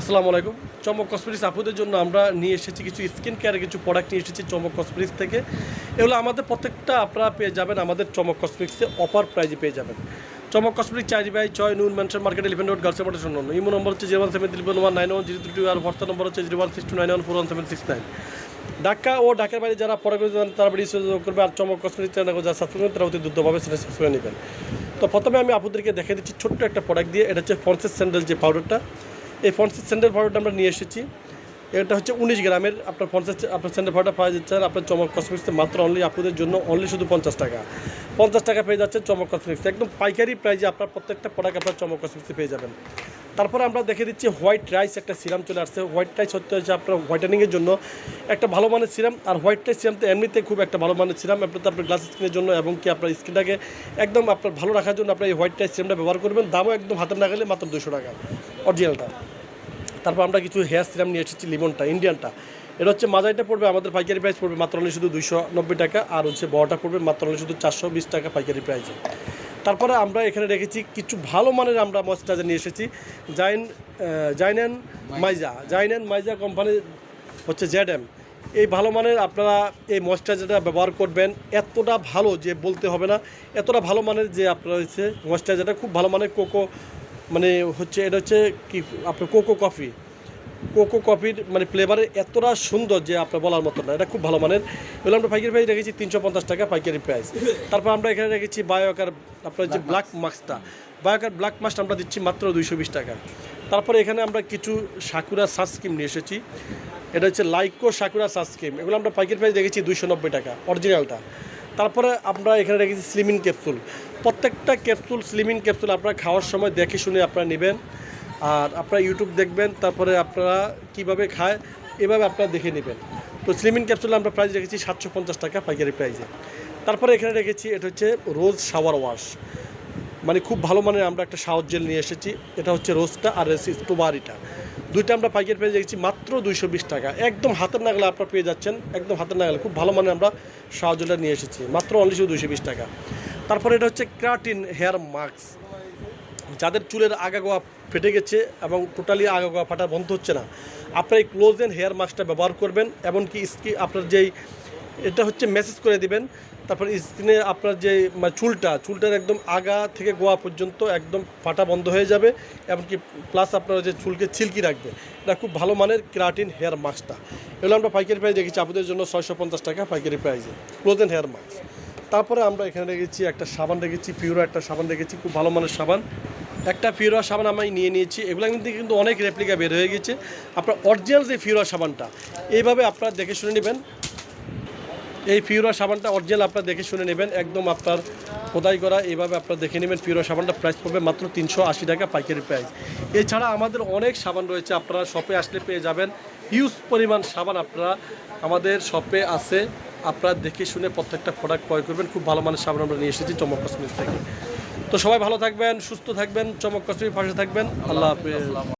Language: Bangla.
আসসালামু আলাইকুম। চমক কসমেটিক্স আপুদের জন্য আমরা নিয়ে এসেছি কিছু স্কিন কেয়ারের কিছু প্রোডাক্ট নিয়ে এসেছি চমক কসমেটিক্স থেকে। এগুলো আমাদের প্রত্যেকটা আপনারা পেয়ে যাবেন, আমাদের চমক কসমেটিক্সে অফার প্রাইজে পেয়ে যাবেন। চমক কসমেটিক চারি বাই ছয়, নুন mansion market eleven road girls operation শূন্য ইমো নম্বর হচ্ছে zero one seven three one nine one zero two আর ভর্তা নম্বর হচ্ছে zero one six two nine one four one seven six nine Dhaka ও ঢাকার বাইরে যারা পরে করে তারা বাড়ি যোগাযোগ করবে আর চমক কসমেটিক চ্যানেল যারা সাবস্ক্রাইব করবেন, তারা অতি দ্রুতভাবে সেটা সাবস্ক্রাইব করে নেবেন। তো প্রথমে আমি আপুদেরকে দেখে দিচ্ছি ছোট্ট একটা প্রোডাক্ট দিয়ে, এটা হচ্ছে ফন্সেস স্যান্ডেল যে পাউডারটা এই ফন্সেস সেন্টার ভাড়াটা আমরা নিয়ে এসেছি। এটা হচ্ছে উনিশ গ্রামের, আপনার পঞ্চাশ আপনার সেন্টার ভাড়াটা পাওয়া যাচ্ছে আপনার চমক কসমেটিক্সে মাত্র অনলি আপনাদের জন্য অনলি শুধু পঞ্চাশ টাকা। পঞ্চাশ টাকা পেয়ে যাচ্ছে চমক কসমেটিক্স একদম পাইকারি প্রাইজে আপনার প্রত্যেকটা প্রোডাক্ট আপনার চমক কসমেটিক্সে পেয়ে যাবেন। তারপরে আমরা দেখে দিচ্ছি হোয়াইট রাইস একটা সিরাম চলে আসছে। হোয়াইট রাইস হচ্ছে হচ্ছে আপনার হোয়াইটেনিংয়ের জন্য একটা ভালো মানের সিরাম, আর হোয়াইট রাইস সিরাম তো এমনিতে খুব একটা ভালো মানের সিরাম। আপনার আপনার গ্লাস স্কিনের জন্য এবং কি আপনার স্কিনটাকে একদম আপনার ভালো রাখার জন্য আপনার এই হোয়াইট রাইস সিরামটা ব্যবহার করবেন। দামও একদম হাতের না গেলে মাত্র দুশো টাকা অরিজিনালটা তারপর আমরা কিছু হেয়ার সিরাম নিয়ে এসেছি লিমনটা ইন্ডিয়ানটা এটা হচ্ছে মাজাইটা পড়বে, আমাদের পাইকারি প্রাইস পড়বে মাত্র শুধু দুইশো নব্বই টাকা, আর হচ্ছে বড়টা পড়বে মাত্র শুধু চারশো বিশ টাকা পাইকারি প্রাইসে তারপরে আমরা এখানে রেখেছি কিছু ভালো মানের আমরা ময়েশ্চারাইজার নিয়ে এসেছি। জাইন জাইনেন মাইজা জাইনেন মাইজা কোম্পানি হচ্ছে জেড এম এই ভালো মানের আপনারা এই ময়েশ্চারাইজারটা ব্যবহার করবেন। এতটা ভালো যে বলতে হবে না, এতটা ভালো মানের যে আপনারা হচ্ছে ময়েশ্চারাইজারটা, খুব ভালো মানের কোকো মানে হচ্ছে এটা হচ্ছে কি, আপনার কোকো কফি। কোকো কফির মানে ফ্লেভারের এতটা সুন্দর যে আপনার বলার মতো না। এটা খুব ভালো মানের। এগুলো আমরা পাইকারি প্রাইস রেখেছি তিনশো পঞ্চাশ টাকা পাইকারি প্রাইস তারপর আমরা এখানে রেখেছি বায়োকার আপনার যে ব্ল্যাক মাস্কটা বায়োকার ব্ল্যাক মাস্কটা আমরা দিচ্ছি মাত্র দুইশো বিশ টাকা। তারপরে এখানে আমরা কিছু সাকুরা সানস্ক্রিম নিয়ে এসেছি। এটা হচ্ছে লাইকো সাকুরা সানস্ক্রিম এগুলো আমরা পাইকারি প্রাইস রেখেছি দুইশো নব্বই টাকা অরিজিনালটা তারপরে আমরা এখানে রেখেছি স্লিমিন ক্যাপসুল প্রত্যেকটা ক্যাপসুল স্লিমিন ক্যাপসুল আপনারা খাওয়ার সময় দেখে শুনে আপনারা নেবেন। আর আপনারা ইউটিউব দেখবেন, তারপরে আপনারা কীভাবে খায়, এভাবে আপনারা দেখে নেবেন। তো স্লিমিন ক্যাপসুল আমরা প্রাইস রেখেছি সাতশো পঞ্চাশ টাকা পাইকারি প্রাইসে তারপরে এখানে রেখেছি, এটা হচ্ছে রোজ শাওয়ার ওয়াশ মানে খুব ভালো মানের আমরা একটা শাওয়ার জেল নিয়ে এসেছি, এটা হচ্ছে রোজটা আর স্টোবারিটা দুইটা আমরা পাইকারি পেয়ে রেখেছি মাত্র দুইশো বিশ টাকা। একদম হাতের নাগালে আপনারা পেয়ে যাচ্ছেন, একদম হাতের নাগালে। খুব ভালো মানের আমরা শাওয়ার জেলটা নিয়ে এসেছি, মাত্র অনলি শুধু দুইশো বিশ টাকা। তারপরে এটা হচ্ছে ক্রাটিন হেয়ার মাস্ক যাদের চুলের আগা গোয়া ফেটে গেছে এবং টোটালি আগা গোয়া ফাটা বন্ধ হচ্ছে না, আপনার এই ক্লোজ এন্ড হেয়ার মাস্কটা ব্যবহার করবেন, এমনকি স্কি আপনার যেই, এটা হচ্ছে মেসেজ করে দিবেন, তারপর স্কিনে আপনার যে মানে চুলটা, চুলটার একদম আগা থেকে গোয়া পর্যন্ত একদম ফাটা বন্ধ হয়ে যাবে, এমনকি প্লাস আপনার যে চুলকে ছিলকি রাখবে। এটা খুব ভালো মানের কেরাটিন হেয়ার মাস্কটা এগুলো আমরা পাইকারি প্রাইজ রেখেছি আপনাদের জন্য ছয়শো পঞ্চাশ টাকা পাইকারি প্রাইসে ক্লোজ এন্ড হেয়ার মাস্ক তারপরে আমরা এখানে রেখেছি একটা সাবান রেখেছি পিউরো একটা সাবান রেখেছি খুব ভালো মানের সাবান। একটা ফিউরা সাবান আমি নিয়ে নিয়েছি। এগুলো কিন্তু কিন্তু অনেক রেপ্লিকা বের হয়ে গেছে। আপনার অরিজিনাল যে ফিউরা সাবানটা, এইভাবে আপনারা দেখে শুনে নেবেন। এই ফিউরা সাবানটা অরিজিনাল আপনারা দেখে শুনে নেবেন। একদম আপনার খোদাই করা, এইভাবে আপনারা দেখে নেবেন ফিউরা সাবানটা প্রাইস পড়বে মাত্র তিনশো আশি টাকা পাইকারি প্রাইস এছাড়া আমাদের অনেক সাবান রয়েছে, আপনারা শপে আসলে পেয়ে যাবেন। হিউজ পরিমাণ সাবান আপনারা আমাদের শপে আছে। আপনারা দেখে শুনে প্রত্যেকটা প্রোডাক্ট ক্রয় করবেন। খুব ভালো মানের সাবান আমরা নিয়ে এসেছি চমক কসমিক্স থেকে। তো সবাই ভালো থাকবেন সুস্থ থাকবেন চমক কসমিক পাশে থাকবেন। আল্লাহ হাফিজ।